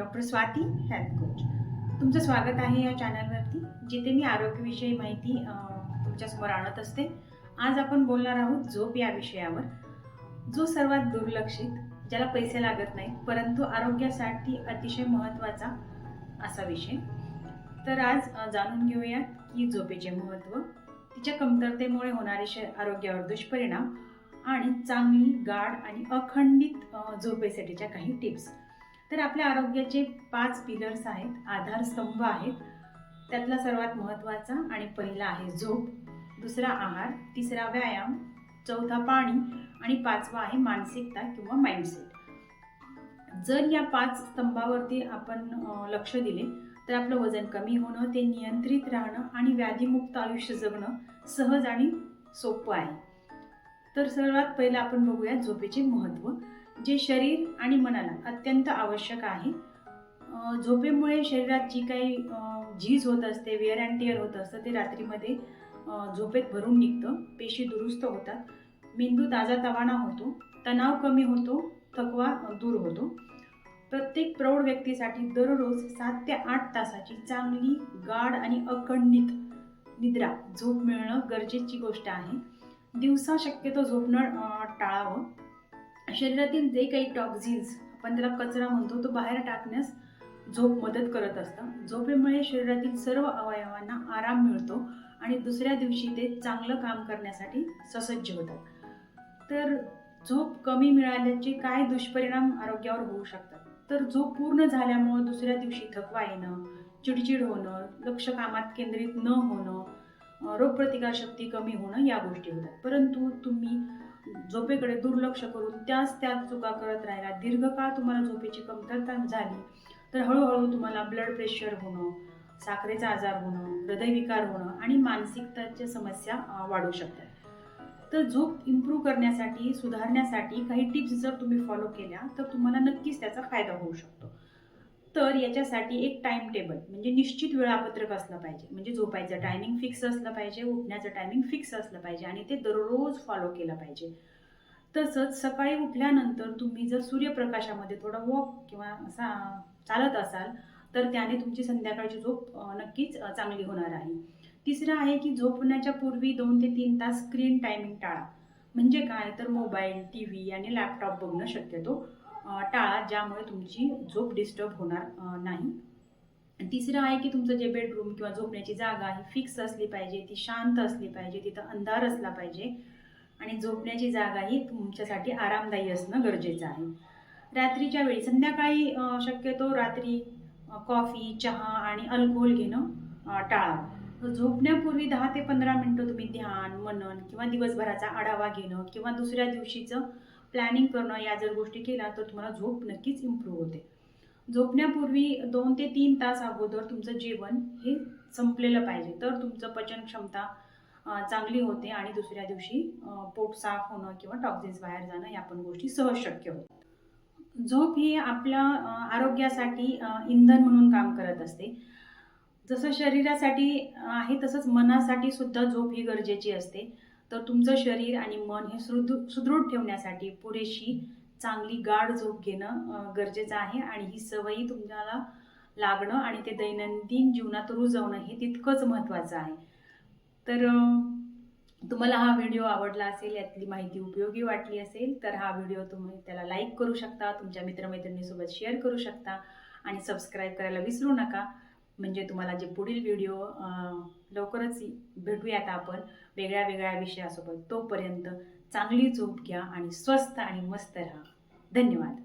Doctor Swati health coach. तुमचं स्वागत आहे या चॅनलवरती जिथे मी आरोग्यविषयी माहिती तुमच्यासमोर आणत असते. आज आपण बोलणार आहोत झोप या विषयावर. जो सर्वात दुर्लक्षित ज्याला पैसे लागत नाहीत परंतु आरोग्यासाठी अतिशय महत्त्वाचा असा विषय. तर आज जाणून घेऊयात की झोपेचे महत्त्व तिच्या कमतरतेमुळे होणारे श आरोग्यावर दुष्परिणाम आणि चांगली गाढ आणि अखंडित झोपेसाठीच्या काही टिप्स. तर आपल्या आरोग्याचे पाच पिलर्स आहेत. आधारस्तंभ आहेत. त्यातला सर्वात महत्त्वाचा आणि पहिला आहे झोप. दुसरा आहार. तिसरा व्यायाम. चौथा पाणी. आणि पाचवा आहे मानसिकता किंवा माइंडसेट जर या पाच स्तंभावरती आपण लक्ष दिले तर आपलं वजन कमी होणं ते नियंत्रित राहणं आणि व्याधीमुक्त आयुष्य जगणं सहज आणि सोपं आहे. तर सर्वात पहिलं आपण बघूया झोपेचे महत्त्व. जे शरीर आणि मनाला अत्यंत आवश्यक आहे. झोपेमुळे शरीरात जी काही झीज होत असते वेअर अँड टिअर होत असतं ते रात्रीमध्ये झोपेत भरून निघतं. पेशी दुरुस्त होतात. मेंदू ताजा तवाना होतो तणाव कमी होतो थकवा दूर होतो. प्रत्येक प्रौढ व्यक्तीसाठी दररोज सात ते आठ तासाची चांगली गाढ आणि अखंडित निद्रा झोप मिळणं गरजेची गोष्ट आहे. दिवसा शक्यतो झोपणं टाळावं. शरीरातील जे काही टॉक्झिन्स आपण त्याला कचरा म्हणतो तो बाहेर टाकण्यास झोप मदत करत असतं. झोपेमुळे शरीरातील सर्व अवयवांना आराम मिळतो आणि दुसऱ्या दिवशी ते चांगलं काम करण्यासाठी ससज्ज होतात. तर झोप कमी मिळाल्याचे काय दुष्परिणाम आरोग्यावर होऊ शकतात? तर झोप पूर्ण झाल्यामुळं दुसऱ्या दिवशी थकवा येणं चिडचिड होणं लक्ष कामात केंद्रित न होणं रोगप्रतिकारशक्ती कमी होणं या गोष्टी होतात. परंतु तुम्ही झोपेकडे दुर्लक्ष करून त्याच त्याच चुका करत राहिला. दीर्घकाळ तुम्हाला झोपेची कमतरता झाली. तर हळूहळू तुम्हाला ब्लड प्रेशर होणं साखरेचा आजार होणं हृदयविकार होणं आणि मानसिकताच्या समस्या वाढू शकतात. तर झोप इम्प्रूव्ह करण्यासाठी सुधारण्यासाठी काही टिप्स जर तुम्ही फॉलो केल्या तर तुम्हाला नक्कीच त्याचा फायदा होऊ शकतो. तर याच्यासाठी एक टाइम टेबल म्हणजे निश्चित वेळापत्रक असलं पाहिजे. म्हणजे झोपायचं टायमिंग फिक्स असलं पाहिजे उठण्याचं टायमिंग फिक्स असलं पाहिजे आणि ते दररोज फॉलो केलं पाहिजे. तसंच सकाळी उठल्यानंतर तुम्ही जर सूर्यप्रकाशामध्ये थोडा वॉक किंवा असा चालत असाल तर त्याने तुमची संध्याकाळची झोप नक्कीच चांगली होणार आहे. तिसरं आहे की झोपण्याच्या पूर्वी दोन ते तीन तास स्क्रीन टायमिंग टाळा. म्हणजे काय? तर मोबाईल टी व्ही आणि लॅपटॉप बघणं शक्यतो. टाळा ज्यामुळे तुमची झोप डिस्टर्ब होणार नाही. तिसरं आहे की तुमचं जे बेडरूम किंवा झोपण्याची जागा ही फिक्स असली पाहिजे ती शांत असली पाहिजे तिथं अंधार असला पाहिजे. आणि झोपण्याची जागा ही तुमच्यासाठी आरामदायी असणं गरजेचं आहे. रात्रीच्या वेळी संध्याकाळी शक्यतो रात्री कॉफी चहा आणि अल्कोहोल घेणं टाळावं झोपण्यापूर्वी दहा ते पंधरा मिनटं तुम्ही ध्यान मनन किंवा दिवसभराचा आढावा घेणं किंवा दुसऱ्या दिवशीचं प्लॅनिंग करणं या जर गोष्टी केल्या तर तुम्हाला झोप नक्कीच इम्प्रूव्ह होते. झोपण्यापूर्वी दोन ते तीन तास अगोदर तुमचं जेवण हे संपलेलं पाहिजे. तर तुमचं पचन क्षमता चांगली होते आणि दुसऱ्या दिवशी पोट साफ होणं किंवा टॉक्झिन्स बाहेर जाणं या पण गोष्टी सहज शक्य होतात. झोप ही आपल्या आरोग्यासाठी इंधन म्हणून काम करत असते. जसं शरीरासाठी आहे तसंच मनासाठी सुद्धा झोप ही गरजेची असते. तर तुमचं शरीर आणि मन हे सुदृढ सुदृढ ठेवण्यासाठी पुरेशी चांगली गाढ झोप घेणं गरजेचं आहे. आणि ही सवयी तुम्हाला लागणं आणि ते दैनंदिन जीवनात रुजवणं हे तितकंच महत्त्वाचं आहे. तर तुम्हाला हा व्हिडिओ आवडला असेल यातली माहिती उपयोगी वाटली असेल तर हा व्हिडिओ तुम्ही त्याला लाईक करू शकता तुमच्या मित्रमैत्रिणीसोबत शेअर करू शकता आणि सबस्क्राईब करायला विसरू नका. म्हणजे तुम्हाला जे पुढील व्हिडिओ लवकरच भेटूयात आपण वेगळ्या वेगळ्या विषयासोबत. तोपर्यंत चांगली झोप घ्या आणि स्वस्त आणि मस्त राहा. धन्यवाद.